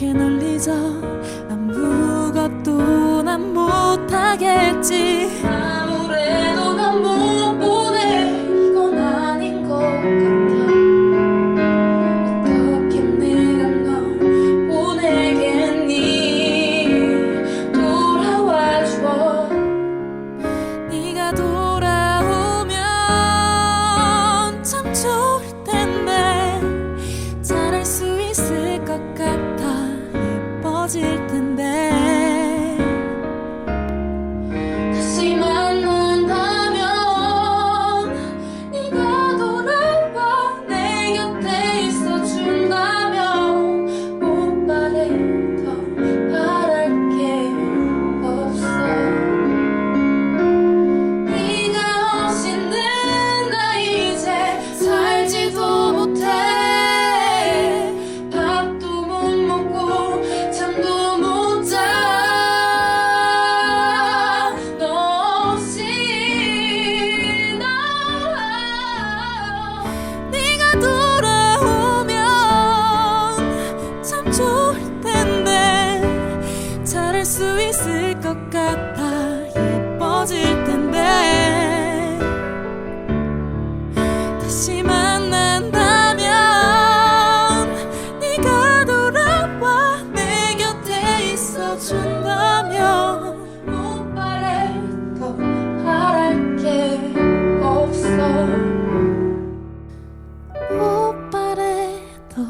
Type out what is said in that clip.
이렇게 놀리죠 수 있을 것 같아. 예뻐질 텐데. 다시 만난다면 네가 돌아와 내 곁에 있어준다면 못 바래 더 바랄 게 없어. 못 바래 더